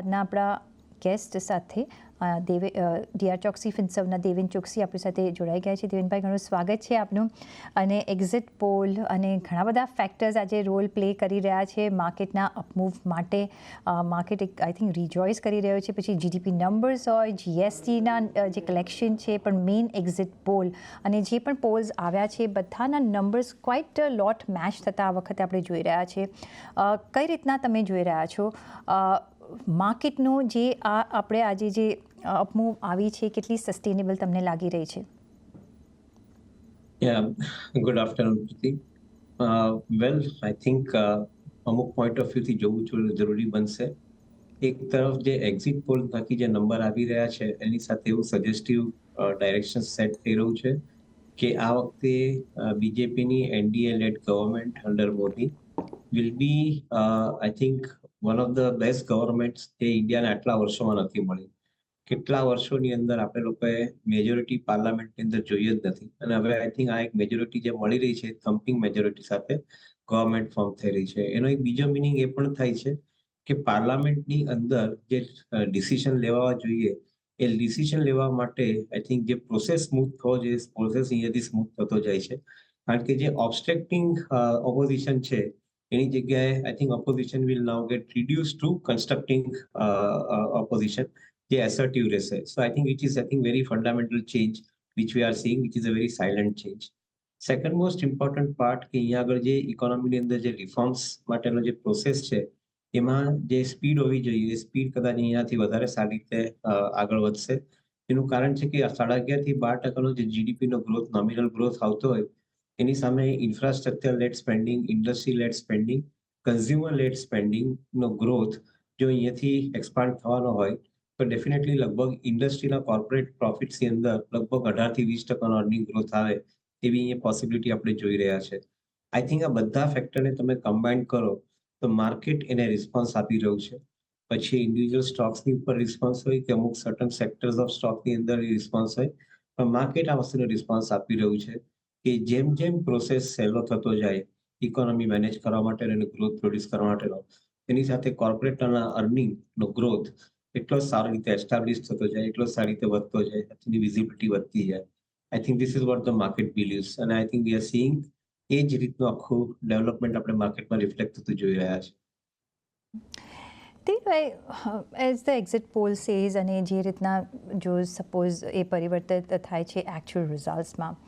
આજના આપણા ગેસ્ટ સાથે દેવે ડીઆર ચોકસી, ફિન્સવના દેવેન ચોકસી આપણી સાથે જોડાઈ ગયા છે. દેવેનભાઈ, ઘણું સ્વાગત છે આપનું. અને એક્ઝિટ પોલ અને ઘણા બધા ફેક્ટર્સ આજે રોલ પ્લે કરી રહ્યા છે માર્કેટના અપમૂવ માટે. માર્કેટ એક આઈ થિંક રિજોઇસ કરી રહ્યો છે. પછી જીડીપી નંબર્સ હોય જીએસટીના જે કલેક્શન છે, પણ મેઇન એક્ઝિટ પોલ અને જે પણ પોલ્સ આવ્યા છે, બધાના નંબર્સ ક્વાઇટ લોટ મેચ થતા આ વખતે આપણે જોઈ રહ્યા છે. કઈ રીતના તમે જોઈ રહ્યા છો? માર્કેટનો જે આ આપણે આજે જે અપમૂવ આવી છે કેટલી સસ્ટેનેબલ તમને લાગી રહી છે? Good afternoon afternoon, well I think અમુક પોઈન્ટ ઓફ વ્યૂથી જોવું છું જરૂરી બનશે. એક તરફ જે એક્ઝિટ પોલ થકી જે નંબર આવી રહ્યા છે એની સાથે એવું સજેસ્ટિવ ડાયરેક્શન સેટ થઈ રહ્યું છે કે આ વખતે બીજેપીની NDA led government under Modi will be I think one of the best government જે ઇન્ડિયાને આટલા વર્ષોમાં નથી મળી. કેટલા વર્ષોની અંદર આપણે લોકોએ મેજોરિટી પાર્લામેન્ટની અંદર જોઈએ જ નથી. અને હવે આઈ થિંક આ એક મેજોરિટી જે મળી રહી છે થમ્પિંગ મેજોરિટી સાથે ગવર્મેન્ટ ફોર્મ થઈ રહી છે. એનો એક બીજો મિનિંગ એ પણ થાય છે કે પાર્લામેન્ટની અંદર જે ડિસિઝન લેવા જોઈએ, એ ડિસિઝન લેવા માટે આઈ થિંક જે પ્રોસેસ સ્મૂથ થવો જોઈએ પ્રોસેસ અહીંયાથી સ્મૂથ થતો જાય છે. કારણ કે જે ઓબસ્ટ્રક્ટિંગ ઓપોઝિશન છે એની જગ્યાએ I think opposition will now get reduce to constructing opposition જે એસર્ટિવ રહેશે. So I think it is I think very fundamental change which we are seeing which is a very silent change second most important part કે અહીંયા આગળ જે ઇકોનોમીની અંદર જે reforms માટેનો જે પ્રોસેસ છે, એમાં જે સ્પીડ હોવી જોઈએ, એ સ્પીડ કદાચ અહીંયાથી વધારે સારી રીતે આગળ વધશે. એનું કારણ છે કે સાડા અગિયારથી બાર ટકાનો જે જીડીપી નો ગ્રોથ નોમિનલ ગ્રોથ આવતો હોય એની સામે infrastructure led spending industry led spending consumer led spending નો ગ્રોથ જો અહીંયાથી એક્સપાન્ડ થવાનો હોય, તો ડેફિનેટલી લગભગ ઇન્ડસ્ટ્રીના કોર્પોરેટ પ્રોફિટ્સની અંદર લગભગ અઢારથી વીસ ટકાનો અર્નિંગ ગ્રોથ આવે એવી અહીંયા પોસિબિલિટી આપણે જોઈ રહ્યા છે. આઈ થિંક આ બધા ફેક્ટરને તમે કમ્બાઈન કરો, તો માર્કેટ એને રિસ્પોન્સ આપી રહ્યું છે. પછી ઇન્ડિવિજ્યુઅલ સ્ટોક્સની ઉપર રિસ્પોન્સ હોય કે અમુક સર્ટન સેક્ટર્સ ઓફ સ્ટોકની અંદર રિસ્પોન્સ હોય, પણ માર્કેટ આ વસ્તુનો રિસ્પોન્સ આપી રહ્યું છે. કે જેમ જેમ પ્રોસેસ સહેલો થતો જાય ઇકોનોમી મેનેજ કરવા માટે અને ગ્રોથ પ્રોડ્યુસ કરવા માટેનો, એની સાથે કોર્પોરેટના અર્નિંગ નો ગ્રોથ એટલો સારી રીતે એસ્ટાબ્લિશ થતો જાય, એટલો સારી રીતે વધતો જાય, એની વિઝિબિલિટી વધતી જાય. I think this is what the market believes અને I think we are seeing a જ રીતનું આખું ડેવલપમેન્ટ આપણે માર્કેટમાં રિફ્લેક્ટ થતું જોઈ રહ્યા છે Devbhai as the exit poll says અને જે રીતના જો સપોઝ એ પરિવર્તિત થાય છે એકચ્યુઅલ રિઝલ્ટ્સમાં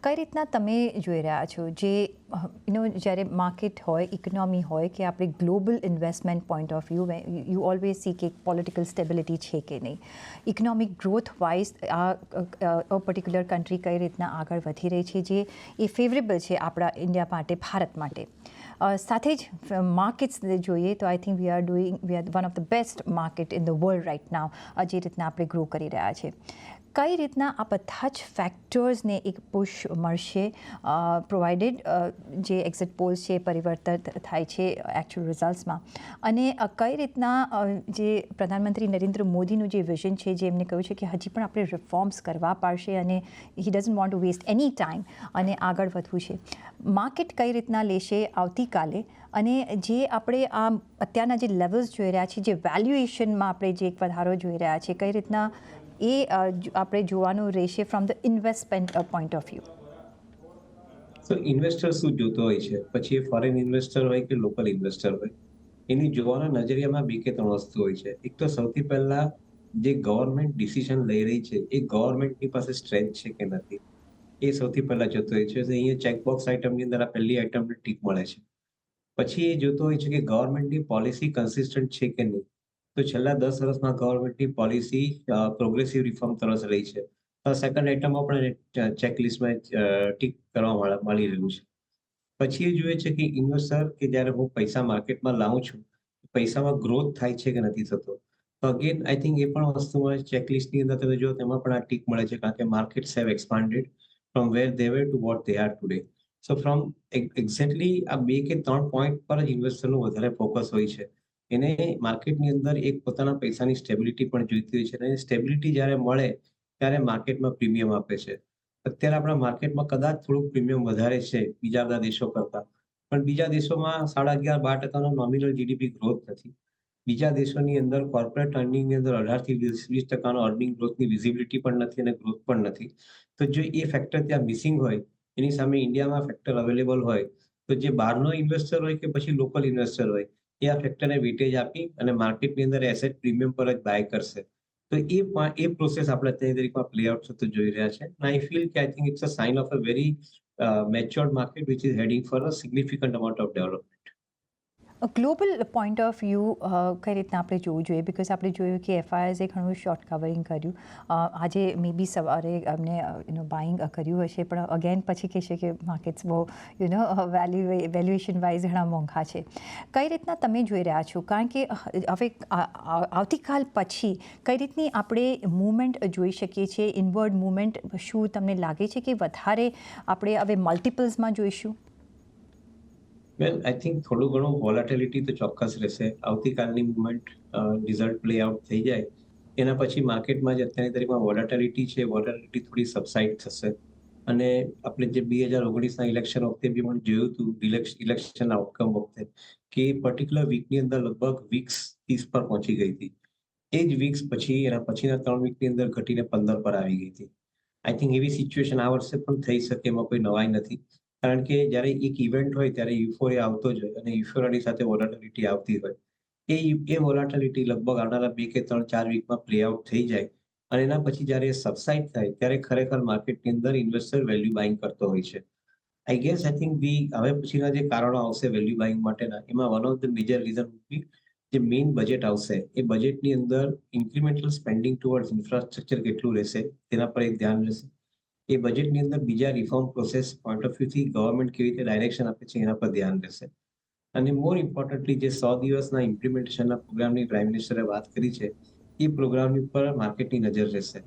કઈ રીતના તમે જોઈ રહ્યા છો જે યુનો જ્યારે માર્કેટ હોય ઇકોનોમી હોય કે આપણે global investment point of view you always see કે પોલિટિકલ સ્ટેબિલિટી છે કે નહીં ઇકોનોમિક ગ્રોથ વાઇઝ આ પર્ટિક્યુલર કન્ટ્રી કઈ રીતના આગળ વધી રહી છે જે એ ફેવરેબલ છે આપણા ઇન્ડિયા માટે ભારત માટે સાથે જ માર્કેટ્સ જોઈએ તો I think we are doing we are one of the best market in the world right now જે રીતના આપણે ગ્રો કરી રહ્યા છે. કઈ રીતના આ બધા જ ફેક્ટર્સને એક પુશ મળશે? પ્રોવાઇડેડ જે એક્ઝિટ પોલ્સ છે, પરિવર્તન થાય છે એકચ્યુઅલ રિઝલ્ટ્સમાં અને કઈ રીતના જે પ્રધાનમંત્રી નરેન્દ્ર મોદીનું જે વિઝન છે, જે એમને કહ્યું છે કે હજી પણ આપણે રિફોર્મ્સ કરવા પડશે અને he doesn't want to waste any time અને આગળ વધવું છે. માર્કેટ કઈ રીતના લેશે આવતીકાલે? અને જે આપણે આ અત્યારના જે લેવલ્સ જોઈ રહ્યા છીએ, જે વેલ્યુએશનમાં આપણે જે એક વધારો જોઈ રહ્યા છીએ, કઈ રીતના એ આપણે જોવાનું રહેશે from the investment point of view તો ઇન્વેસ્ટર શું જોતો હોય છે? પછી એ ફોરેન ઇન્વેસ્ટર હોય કે લોકલ ઇન્વેસ્ટર હોય? એની જોવાના નજરિયામાં બે કે ત્રણ વસ્તુ હોય છે. એક તો સૌથી પહેલા જે ગવર્મેન્ટ ડિસિઝન લઈ રહી છે, એ ગવર્મેન્ટની પાસે સ્ટ્રેન્થ છે કે નથી? એ સૌથી પહેલા જોતો હોય છે. અહીંયા ચેકબોક્સ આઇટમની અંદર આ પહેલી આઇટમને ટીક મળે છે. પછી એ જોતો હોય છે કે ગવર્મેન્ટની પોલિસી કન્સિસ્ટન્ટ છે કે નહીં? તો છેલ્લા દસ વર્ષમાં ગવર્મેન્ટની પોલિસી પ્રોગ્રેસિવ રિફોર્મ તરફ રહી છે. સેકન્ડ આઇટમમાં પણ ચેકલિસ્ટમાં ટીક કરવા મળી રહ્યું છે. પછી એ જોઈએ છે કે ઇન્વેસ્ટર કે જ્યારે હું પૈસા માર્કેટમાં લાવું છું, પૈસામાં ગ્રોથ થાય છે કે નથી થતો? તો અગેન આઈ થિંક એ પણ વસ્તુમાં ચેકલિસ્ટની અંદર તમે જો તેમાં પણ આ ટીક મળે છે, કારણ કે markets have expanded from where they were to what they are today so from exactly આ બે કે ત્રણ પોઈન્ટ પર જ ઇન્વેસ્ટરનું વધારે ફોકસ હોય છે. એને માર્કેટની અંદર એક પોતાના પૈસાની સ્ટેબિલિટી પણ જોઈતી હોય છે અને સ્ટેબિલિટી જ્યારે મળે ત્યારે માર્કેટમાં પ્રીમિયમ આપે છે. અત્યારે આપણા માર્કેટમાં કદાચ થોડુંક પ્રીમિયમ વધારે છે બીજા બધા દેશો કરતા. પણ બીજા દેશોમાં સાડા અગિયાર બાર ટકાનો નોમિનલ જીડીપી ગ્રોથ નથી. બીજા દેશોની અંદર કોર્પોરેટ અર્નિંગની અંદર અઢારથી વીસ વીસ ટકાનો અર્નિંગ ગ્રોથની વિઝિબિલિટી પણ નથી અને ગ્રોથ પણ નથી. તો જો એ ફેક્ટર ત્યાં મિસિંગ હોય, એની સામે ઇન્ડિયામાં ફેક્ટર અવેલેબલ હોય, તો જે બહારનો ઇન્વેસ્ટર હોય કે પછી લોકલ ઇન્વેસ્ટર હોય એ આ ફેક્ટરને વીટેજ આપી અને માર્કેટની અંદર એસેટ પ્રીમિયમ પર જ બાય કરશે. તો એ એ પ્રોસેસ આપણે અત્યારની તારીખમાં પ્લે આઉટ થતું જોઈ રહ્યા છે. આઈ ફીલ કે I think it's a sign of a very matured market which is heading for a significant amount of development global point of view કઈ રીતના આપણે જોવું જોઈએ બિકોઝ આપણે જોયું કે એફઆઈઆરએ ઘણું શોર્ટ કવરિંગ કર્યું આજે મે બી સવારે અમને યુનો બાઇંગ કર્યું હશે પણ અગેન પછી કહેશે કે માર્કેટ્સ બહુ યુનો વેલ્યુ વેલ્યુએશન વાઇઝ ઘણા મોંઘા છે કઈ રીતના તમે જોઈ રહ્યા છો કારણ કે હવે આવતીકાલ પછી કઈ રીતની આપણે મૂવમેન્ટ જોઈ શકીએ છીએ ઇનવર્ડ મૂવમેન્ટ શું તમને લાગે છે કે વધારે આપણે હવે મલ્ટિપલ્સમાં જોઈશું વેલ આઈ થિંક થોડું ઘણું વોલેટિલિટી તો ચોક્કસ રહેશે. આવતીકાલની મુવમેન્ટ રિઝલ્ટ પ્લે આઉટ થઈ જાય. એના પછી માર્કેટમાં જે અત્યારની તારીખમાં વોલેટિલિટી છે વોલેટિલિટી થોડી સબસાઇડ થશે. અને આપણે જે બે હજાર ઓગણીસના ઇલેક્શન વખતે બી પણ જોયું હતું ઇલેક્શન આઉટકમ વખતે, કે પર્ટિક્યુલર વીકની અંદર લગભગ વીક્સ ત્રીસ પર પહોંચી ગઈ હતી. એ જ વીક્સ પછી, એના પછીના ત્રણ વીકની અંદર ઘટીને પંદર પર આવી ગઈ હતી. આઈ થિંક એવી સિચ્યુએશન આ વર્ષે પણ થઈ શકે એમાં કોઈ નવાઈ નથી. કારણ કે જ્યારે એક ઇવેન્ટ હોય ત્યારે યુફોરિયા આવતો જ હોય અને યુફોરિયાની સાથે વોલાટિલિટી આવતી હોય. એ એ વોલાટિલિટી લગભગ આવનારા બે કે ત્રણ ચાર વીકમાં પ્લે આઉટ થઈ જાય. અને એના પછી જ્યારે સબસાઇડ થાય, ત્યારે ખરેખર માર્કેટની અંદર ઇન્વેસ્ટર વેલ્યુ બાઇંગ કરતો હોય છે. આઈ ગેસ આઈ થિંક બી હવે પછીના જે કારણો આવશે વેલ્યુ બાઇંગ માટેના, એમાં one of the major reason બી જે મેઇન બજેટ આવશે, એ બજેટની અંદર ઇન્ક્રિમેન્ટલ સ્પેન્ડિંગ ટુવર્ડ ઇન્ફ્રાસ્ટ્રક્ચર કેટલું રહેશે, તેના પર એક ધ્યાન રહેશે. એ બજેટની અંદર બીજા reform process point of view government કેવી રીતે ડાયરેક્શન આપે છે એના પર ધ્યાન રહેશે. અને મોર ઇમ્પોર્ટન્ટલી જે સો દિવસના ઇમ્પ્લિમેન્ટેશનના પ્રોગ્રામની પ્રાઇમ મિનિસ્ટરે વાત કરી છે, એ પ્રોગ્રામની ઉપર માર્કેટની નજર રહેશે.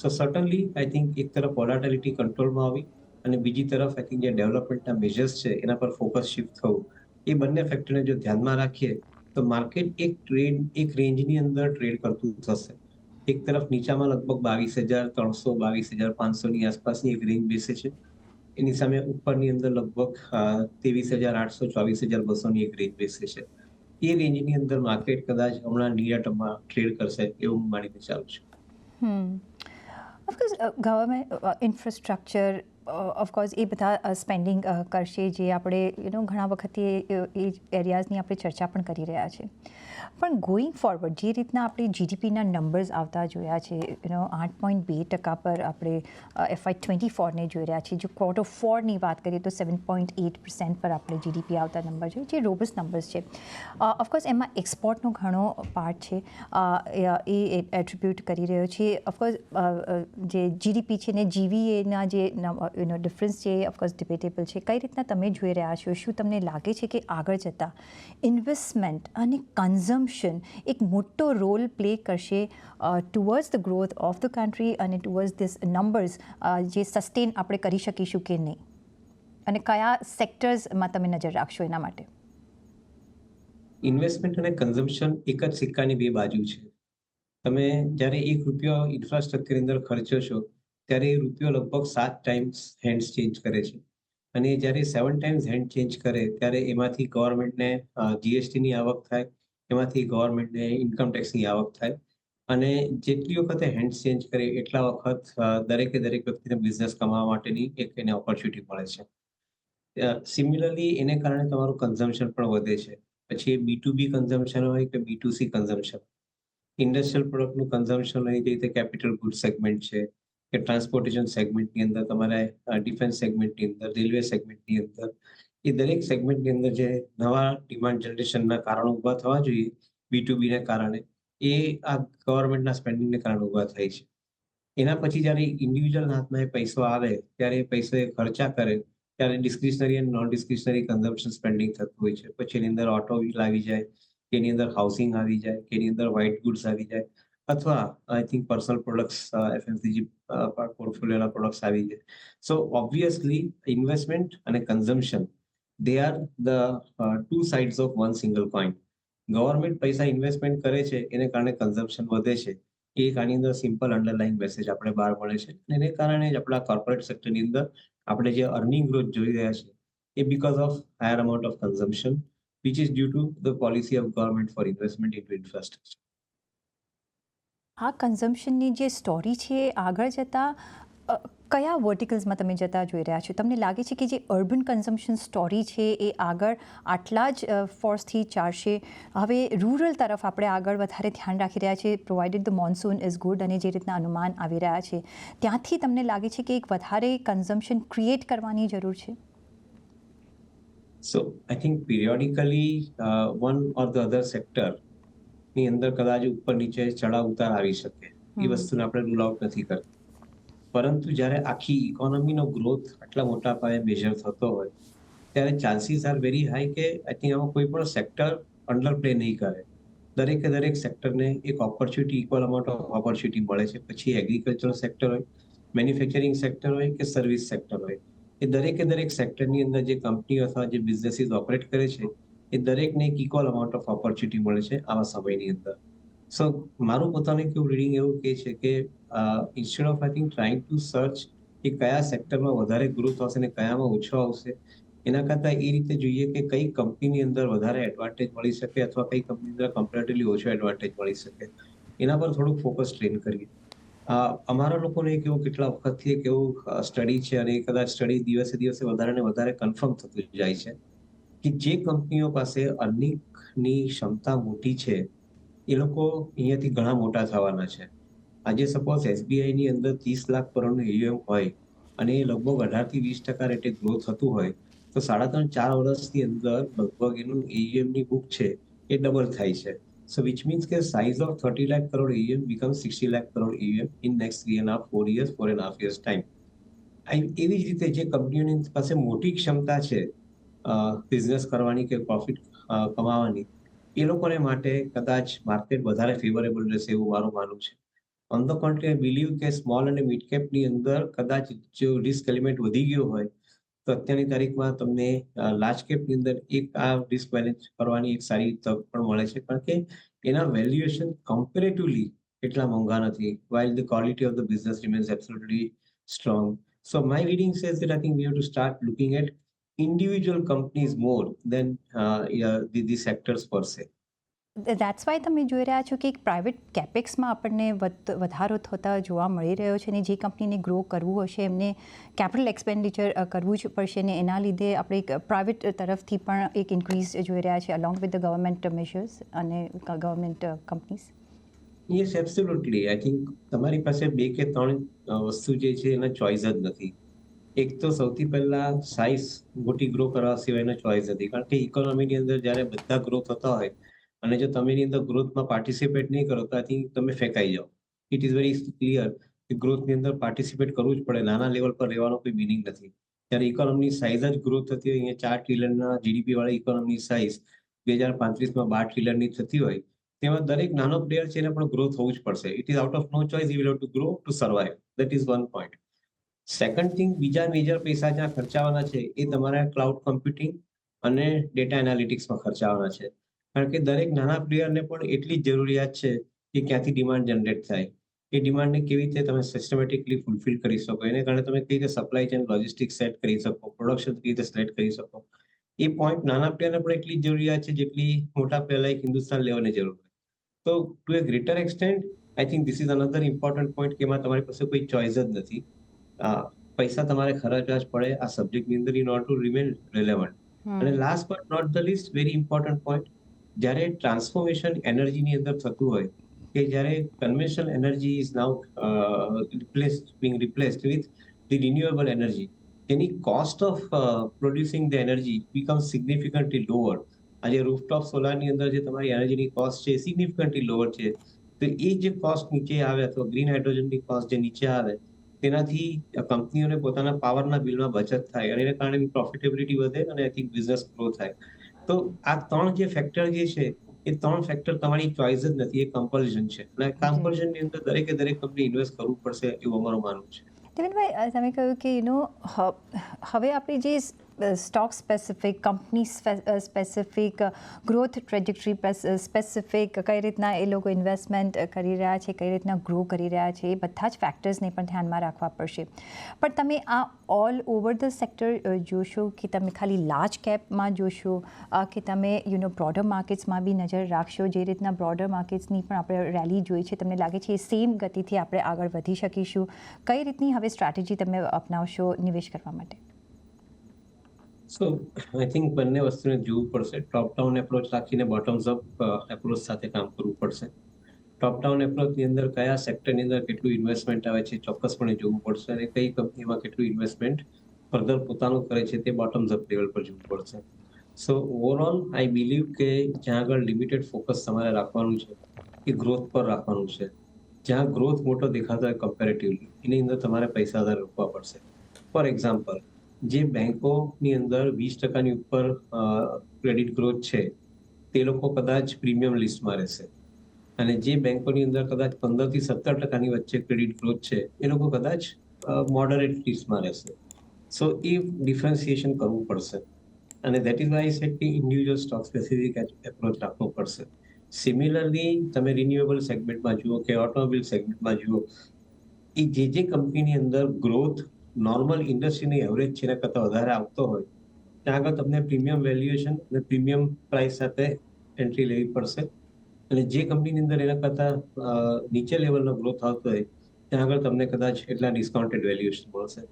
સો સર્ટનલી આઈ થિંક એક તરફ વોલાટિલિટી કંટ્રોલમાં આવી અને બીજી તરફ આઈ થિંક જે ડેવલપમેન્ટના મેજર્સ છે એના પર ફોકસ શિફ્ટ થવું, એ બંને ફેક્ટરને જો ધ્યાનમાં રાખીએ, તો માર્કેટ એક ટ્રેડ એક રેન્જની અંદર ટ્રેડ કરતું થશે. એક તરફ નીચામાં લગભગ બાવીસ હજાર, ત્રણસો, બાવીસ હજાર, પાંચસોની આસપાસની એક રેન્જ બેસે છે. એની સામે ઉપરની અંદર લગભગ ત્રેવીસ હજાર, આઠસો, ચોવીસ હજાર, બસોની એક રેન્જ બેસે છે. એ રેન્જની અંદર માર્કેટ કદાચ હમણાં નિયર ટર્મમાં ટ્રેડ કરશે એવું માનીને ચાલુ છું. Of course government infrastructure of course એ બધા સ્પેન્ડિંગ કરશે જે આપણે યુ ઘણા વખતે એ એરિયાઝની આપણે ચર્ચા પણ કરી રહ્યા છે. પણ ગોઈંગ ફોરવર્ડ જે રીતના આપણે જીડીપીના નંબર્સ આવતા જોયા છે યુ આઠ પોઈન્ટ બે ટકા પર આપણે એફઆઈ ટ્વેન્ટી ફોરને જોઈ રહ્યા છીએ. જો ક્વાર્ટર ફોરની વાત કરીએ તો સેવન પોઈન્ટ એટ પર્સન્ટ પર આપણે જીડીપી આવતા નંબર છે, જે રોબસ નંબર્સ છે. ઓફકોર્સ એમાં એક્સપોર્ટનો ઘણો પાર્ટ છે. એ એટ્રીબ્યુટ કરી રહ્યો છે. ઓફકોર્સ જે જીડીપી છે ને જીવીએના જે યુનો ડિફરન્સ છે ઓફકોર્સ ડિબેટેબલ છે. કઈ રીતના તમે જોઈ રહ્યા છો? શું તમને લાગે છે કે આગળ જતાં ઇન્વેસ્ટમેન્ટ અને કન્ઝમ્પશન એક મોટો રોલ પ્લે કરશે towards the growth of the country અને ટુવર્ડ્સ ધીસ નંબર્સ જે સસ્ટેન આપણે કરી શકીશું કે નહીં? અને કયા સેક્ટર્સમાં તમે નજર રાખશો એના માટે? ઇન્વેસ્ટમેન્ટ અને કન્ઝમ્પશન એક જ સિક્કાની બે બાજુ છે. તમે જ્યારે એક રૂપિયો ઇન્ફ્રાસ્ટ્રક્ચર અંદર ખર્ચો છો ત્યારે એ રૂપિયો લગભગ સાત ટાઈમ્સ હેન્ડ્સ ચેન્જ કરે છે. અને જ્યારે સેવન ટાઈમ્સ હેન્ડ ચેન્જ કરે, ત્યારે એમાંથી ગવર્મેન્ટને જીએસટીની આવક થાય, એમાંથી ગવર્મેન્ટને ઇન્કમ ટેક્સની આવક થાય. અને જેટલી વખતે હેન્ડ ચેન્જ કરે, એટલા વખત દરેકે દરેક વ્યક્તિને બિઝનેસ કમાવા માટેની એક એને ઓપોર્ચ્યુનિટી મળે છે. સિમિલરલી એને કારણે તમારું કન્ઝમ્પશન પણ વધે છે. પછી એ બી ટુ બી કન્ઝમ્પશન હોય કે B to C consumption industrial પ્રોડક્ટનું consumption હોય, જે રીતે કેપિટલ ગુડ સેગમેન્ટ છે કે ટ્રાન્સપોર્ટેશન સેગમેન્ટની અંદર તમારે ડિફેન્સ સેગમેન્ટની અંદર રેલવે સેગમેન્ટની અંદર, એ દરેક સેગમેન્ટની અંદર જે નવા ડિમાન્ડ જનરેશનના કારણો ઊભા થવા જોઈએ બી ટુ બીના કારણે, એ આ ગવર્મેન્ટના સ્પેન્ડિંગને કારણે ઊભા થાય છે. એના પછી જ્યારે ઇન્ડિવિજ્યુઅલ હાથમાં એ પૈસો આવે, ત્યારે એ પૈસો એ ખર્ચા કરે, ત્યારે ડિસ્ક્રિશનરી અને નોન ડિસ્ક્રિશનરી કન્ઝમ્પશન સ્પેન્ડિંગ થતું હોય છે. પછી એની અંદર ઓટો વ્હીલ આવી જાય કે એની અંદર હાઉસિંગ આવી જાય કે એની અંદર વ્હાઇટ ગુડ્સ આવી જાય અથવા I think personal products FMCG પોર્ટફોલિયોના products આવી જાય સો ઓબ્વિયસલી ઇન્વેસ્ટમેન્ટ અને consumption they are the two sides of one single coin government પૈસા ઇન્વેસ્ટમેન્ટ કરે છે, એને કારણે કન્ઝમ્પશન વધે છે. એ એક આની અંદર સિમ્પલ અન્ડરલાઇન મેસેજ આપણે બહાર મળે છે. અને એને કારણે જ આપણા કોર્પોરેટ સેક્ટરની અંદર આપણે જે અર્નિંગ ગ્રોથ જોઈ રહ્યા છે એ because of higher amount of consumption which is due the the of government for investment investment into infrastructure. આ કન્ઝમ્પશનની જે સ્ટોરી છે એ આગળ જતાં કયા વર્ટિકલ્સમાં તમે જતા જોઈ રહ્યા છો? તમને લાગે છે કે જે અર્બન કન્ઝમ્પશન સ્ટોરી છે એ આગળ આટલા જ ફોર્સથી ચાલશે? હવે રૂરલ તરફ આપણે આગળ વધારે ધ્યાન રાખી રહ્યા છીએ. Provided the monsoon is good અને જે રીતના અનુમાન આવી રહ્યા છે. ત્યાંથી તમને લાગે છે કે એક વધારે કન્ઝમ્પશન ક્રિએટ કરવાની જરૂર છે? So I think periodically uh, one or the other ની અંદર કદાચ ઉપર નીચે ચડાવ ઉતાર આવી શકે. એ વસ્તુને આપણે રૂલ આઉટ નથી કરતા. પરંતુ જ્યારે આખી ઇકોનોમીનો ગ્રોથ આટલા મોટા પાયે મેજર થતો હોય ત્યારે ચાન્સીસ આર વેરી હાઈ કે આઈ આમાં કોઈ પણ સેક્ટર અંડર પ્લે નહીં કરે. દરેકે દરેક સેક્ટરને એક opportunity equal amount of opportunity મળે છે. પછી એગ્રીકલ્ચર સેક્ટર હોય મેન્યુફેક્ચરિંગ સેક્ટર હોય કે સર્વિસ સેક્ટર હોય. એ દરેકે દરેક સેક્ટરની અંદર જે કંપનીઓ અથવા જે બિઝનેસીસ ઓપરેટ કરે છે એ દરેકને એક ઇક્વલ અમાઉન્ટ ઓફ ઓપોર્ચ્યુનિટી મળે છે આવા સમયની અંદર. સો મારું પોતાનું કેવું રીડિંગ એવું કહે છે કે instead of I think trying to search કે કયા સેક્ટરમાં વધારે ગ્રોથ આવશે અને કયામાં ઓછો આવશે, એના કરતાં એ રીતે જોઈએ કે કઈ કંપનીની અંદર વધારે એડવાન્ટેજ મળી શકે અથવા કઈ કંપની અંદર કમ્પેરેટિવલી ઓછો એડવાન્ટેજ મળી શકે. એના પર થોડુંક ફોકસ ટ્રેન કરીએ. અમારા લોકોને એક એવું કેટલા વખતથી એક એવું સ્ટડી છે અને કદાચ સ્ટડી દિવસે દિવસે વધારે ને વધારે કન્ફર્મ થતું જાય છે. કે જે કંપનીઓ પાસે અર્નિંગની ક્ષમતા મોટી છે, એ લોકો અહીંયાથી ઘણા મોટા થવાના છે. આજે સપોઝ એસબીઆઈ ની અંદર ત્રીસ લાખ કરોડનું એયુએમ હોય અને એ લગભગ અઢારથી વીસ ટકા રેટે ગ્રો થતું હોય, તો સાડા ત્રણ ચાર વર્ષની અંદર લગભગ એનું એયુએમની બુક છે એ ડબલ થાય છે. સો વિચ મીન્સ કે size of thirty lakh crore AUM become sixty lakh crore AUM in next three and half four years four and half years time એવી જ રીતે જે કંપનીઓની પાસે મોટી ક્ષમતા છે બિઝનેસ કરવાની કે પ્રોફિટ કમાવાની, એ લોકોને માટે કદાચ માર્કેટ વધારે ફેવરેબલ રહેશે એવું મારું માનવું છે. On the contrary I believe કે સ્મોલ અને મિડ કેપની અંદર કદાચ જો રિસ્ક એલિમેન્ટ વધી ગયો હોય, તો અત્યારની તારીખમાં તમને લાર્જ કેપની અંદર એક આ રિસ્ક બેલેન્સ કરવાની એક સારી તક પણ મળે છે. કારણ કે એના વેલ્યુએશન કમ્પેરેટિવલી એટલા મોંઘા નથી while the quality of the business remains absolutely strong so my reading says that I think we have to start looking at individual companies more than uh, yeah, the, the sectors per se. That's why તમે જોઈ રહ્યા છો કે એક private કેપેક્સમાં આપણને વધારો થતા જોવા મળી રહ્યો છે અને જે કંપનીને ગ્રો કરવું હશે એમને કેપિટલ એક્સપેન્ડિચર કરવું જ પડશે ને એના લીધે આપણે એક પ્રાઇવેટ તરફથી પણ એક ઇન્ક્રીઝ જોઈ રહ્યા છે along with the government measures અને government companies yes absolutely I think તમારી પાસે બે કે ત્રણ વસ્તુ જે છે એના ચોઇસ જ નથી. એક તો સૌથી પહેલા સાઇઝ મોટી ગ્રો કરવા સિવાયનો ચોઇસ હતી. કારણ કે ઇકોનોમીની અંદર જ્યારે બધા ગ્રો થતા હોય અને જો તમે એની અંદર ગ્રોથમાં પાર્ટિસિપેટ નહીં કરો, તો આઈ થિંક તમે ફેંકાઈ જાઓ. ઇટ ઇઝ વેરી ક્લિયર કે ગ્રોથની અંદર પાર્ટિસિપેટ કરવું જ પડે. નાના લેવલ પર રહેવાનો કોઈ મિનિંગ નથી. ત્યારે ઇકોનોમીની સાઇઝ જ ગ્રોથ થતી હોય, અહીંયા ચાર ટ્રિલિયનના જીડીપી વાળી ઇકોનોમીની સાઇઝ બે હજાર પાંત્રીસમાં બાર ટ્રિલિયનની થતી હોય, તેમાં દરેક નાનો પ્લેયર છે એને પણ ગ્રોથ હોવું જ પડશે. It is out of no choice you will to grow to survive that is one point second thing બીજા મેજર પૈસા જ્યાં ખર્ચાવાના છે, એ તમારા ક્લાઉડ કમ્પ્યુટિંગ અને ડેટા એનાલિટિક્સમાં ખર્ચાવાના છે. કારણ કે દરેક નાના પ્લેયરને પણ એટલી જ જરૂરિયાત છે કે ક્યાંથી ડિમાન્ડ જનરેટ થાય. એ ડિમાન્ડને કેવી રીતે તમે સિસ્ટમેટિકલી ફૂલફિલ કરી શકો, એને કારણે તમે કઈ રીતે સપ્લાય ચેન લોજિસ્ટિક સેટ કરી શકો પ્રોડક્શન કઈ રીતે સેટ કરી શકો. એ પોઈન્ટ નાના પ્લેયરને પણ એટલી જ જરૂરિયાત છે જેટલી મોટા પ્લેયર એક હિન્દુસ્તાન લેવાની જરૂર હોય. તો to a greater extent I think this is another important point કે એમાં તમારી પાસે કોઈ ચોઇસ જ નથી. પૈસા તમારે ખર્ચવા જ પડે આ સબ્જેક્ટની અંદર in or to remain relevant અને last but not the least very important point જ્યારે ટ્રાન્સફોર્મેશન એનર્જીની અંદર થતું હોય કે જ્યારે conventional energy is now replace being replaced with the renewable energy તેની cost of producing the energy become significantly lower આજે રૂફટોપ સોલારની અંદર જે તમારી એનર્જીની કોસ્ટ છે સિગ્નિફિકન્ટલી લોઅર છે. તો એ જે કોસ્ટ નીચે આવે અથવા ગ્રીન હાઇડ્રોજનની કોસ્ટ જે નીચે આવે તેનાથી કંપનીઓને પોતાના પાવરના બિલમાં બચત થાય અને એને કારણે પ્રોફિટેબિલિટી વધે અને આઈ થિંક બિઝનેસ ગ્રો થાય. તો આ ત્રણ જે ફેક્ટર જે છે એ ત્રણ ફેક્ટર તમારી ચોઇસ જ નથી એ કમ્પલ્શન છે. અને કમ્પલ્શનની અંદર દરેકે દરેક કંપની ઇન્વેસ્ટ કરવું પડશે એવું અમારું માનવું છે. દેવેનભાઈ તમે કહ્યું કે યુનો હવે આપણી જે stock specific company specific growth trajectory specific કઈ રીતના એ લોકો ઇન્વેસ્ટમેન્ટ કરી રહ્યા છે, કઈ રીતના ગ્રો કરી રહ્યા છે, એ બધા જ ફેક્ટર્સને પણ ધ્યાનમાં રાખવા પડશે. પણ તમે આ ઓલ ઓવર ધ સેક્ટર જોશો કે તમે ખાલી લાર્જ કેપમાં જોશો કે તમે યુ નો બ્રોડર માર્કેટ્સમાં બી નજર રાખશો, જે રીતના બ્રોડર માર્કેટ્સની પણ આપણે રેલી જોઈ છે, તમને લાગે છે એ સેમ ગતિથી આપણે આગળ વધી શકીશું. કઈ રીતની હવે સ્ટ્રેટેજી તમે અપનાવશો નિવેશ કરવા માટે? સો આઈ થિંક બંને વસ્તુને જોવું પડશે. ટોપ ડાઉન એપ્રોચ રાખીને બોટમ્સ અપ એપ્રોચ સાથે કામ કરવું પડશે. ટોપ ડાઉન એપ્રોચની અંદર કયા સેક્ટરની અંદર કેટલું ઇન્વેસ્ટમેન્ટ આવે છે ચોક્કસપણે જોવું પડશે અને કઈ કંપનીમાં કેટલું ઇન્વેસ્ટમેન્ટ ફર્ધર પોતાનું કરે છે તે બોટમ્સ અપ લેવલ પર જોવું પડશે. સો ઓવરઓલ આઈ બિલીવ કે જ્યાં આગળ લિમિટેડ ફોકસ તમારે રાખવાનું છે, એ ગ્રોથ પર રાખવાનું છે. જ્યાં ગ્રોથ મોટો દેખાતો હોય કમ્પેરેટિવલી એની અંદર તમારે પૈસા વધારે રોકવા પડશે. ફોર એક્ઝામ્પલ જે બેંકોની અંદર વીસ ટકાની ઉપર ક્રેડિટ ગ્રોથ છે, તે લોકો કદાચ પ્રીમિયમ લિસ્ટમાં રહેશે. અને જે બેંકોની અંદર કદાચ પંદરથી સત્તર ટકાની વચ્ચે ક્રેડિટ ગ્રોથ છે, એ લોકો કદાચ મોડરેટ લિસ્ટમાં રહેશે. સો એ ડિફરન્સિએશન કરવું પડશે. અને દેટ ઇઝ વાય સેટ કે ઇન્ડિવિજ્યુઅલ સ્ટોક સ્પેસિફિક એપ્રોચ રાખવો પડશે. સિમિલરલી તમે રિન્યુએબલ સેગમેન્ટમાં જુઓ કે ઓટોમોબિલ સેગમેન્ટમાં જુઓ, એ જે જે કંપનીની અંદર ગ્રોથ નોર્મલ ઇન્ડસ્ટ્રીની એવરેજ છે એના કરતાં વધારે આવતો હોય, ત્યાં આગળ તમને પ્રીમિયમ વેલ્યુએશન અને પ્રીમિયમ પ્રાઇસ સાથે એન્ટ્રી લેવી પડશે. અને જે કંપનીની અંદર એના કરતાં નીચે લેવલનો ગ્રોથ આવતો હોય, ત્યાં આગળ તમને કદાચ એટલા ડિસ્કાઉન્ટેડ વેલ્યુએશન મળશે.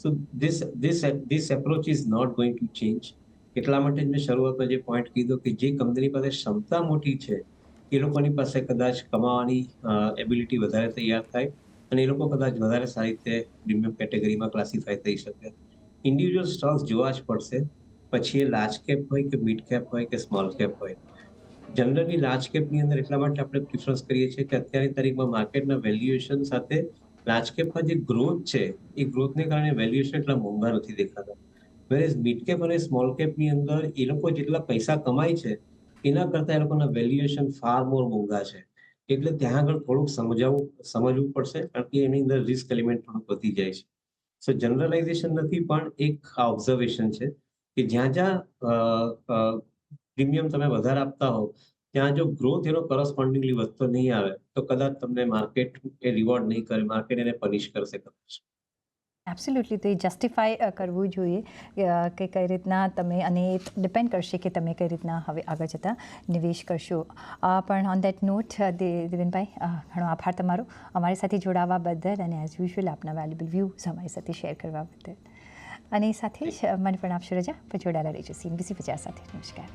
So this this this approach is not going to change એટલા માટે જ મેં શરૂઆતમાં જે પોઈન્ટ કીધો કે જે કંપનીની પાસે ક્ષમતા મોટી છે, એ લોકોની પાસે કદાચ કમાવાની એબિલિટી વધારે તૈયાર થાય. અને એ લોકો કદાચ વધારે સારી રીતે પ્રીમિયમ કેટેગરીમાં ક્લાસિફાય થઈ શકે. ઇન્ડિવિજ્યુઅલ સ્ટોક્સ જોવા જ પડશે. પછી એ લાર્જ કેપ હોય કે મિડ કેપ હોય કે સ્મોલ કેપ હોય. જનરલી લાર્જ કેપની અંદર એટલા માટે આપણે પ્રિફરન્સ કરીએ છીએ કે અત્યારની તારીખમાં માર્કેટના વેલ્યુએશન સાથે લાર્જ કેપમાં જે ગ્રોથ છે, એ ગ્રોથને કારણે વેલ્યુએશન એટલા મોંઘા નથી દેખાતા. વેરેઝ મિડ કેપ અને સ્મોલ કેપની અંદર એ લોકો જેટલા પૈસા કમાય છે, એના કરતાં એ લોકોના વેલ્યુએશન ફાર મોર મોંઘા છે. એટલે ત્યાં આગળ થોડુંક સમજાવવું સમજવું પડશે, કારણ કે એની અંદર રિસ્ક એલિમેન્ટ થોડુંક વધી જાય છે. સો જનરલાઇઝેશન નથી, પણ એક ઓબ્ઝર્વેશન છે કે જ્યાં જ્યાં પ્રીમિયમ તમે વધારે આપતા હો ત્યાં જો ગ્રોથ એનો કરસ્પોન્ડિંગલી વધતો નહીં આવે, તો કદાચ તમને માર્કેટ એ રિવોર્ડ નહીં કરે માર્કેટ એને પનિશ કરશે કદાચ. એબ્સોલ્યુટલી તો એ જસ્ટિફાય કરવું જોઈએ કે કઈ રીતના તમે, અને એ ડિપેન્ડ કરશે કે તમે કઈ રીતના હવે આગળ જતાં નિવેશ કરશો. પણ ઓન દેટ નોટ દેવેનભાઈ ઘણો આભાર તમારો. અમારી સાથે જોડાવા બદલ, અને એઝ યુઝ્યુઅલ આપના વેલ્યુબલ વ્યૂઝ અમારી સાથે શેર કરવા બદલ. અને સાથે જ મને પણ આપશો રજા પર જોડાયેલા રહેજો. સીએનબીસી બજાર સાથે. નમસ્કાર.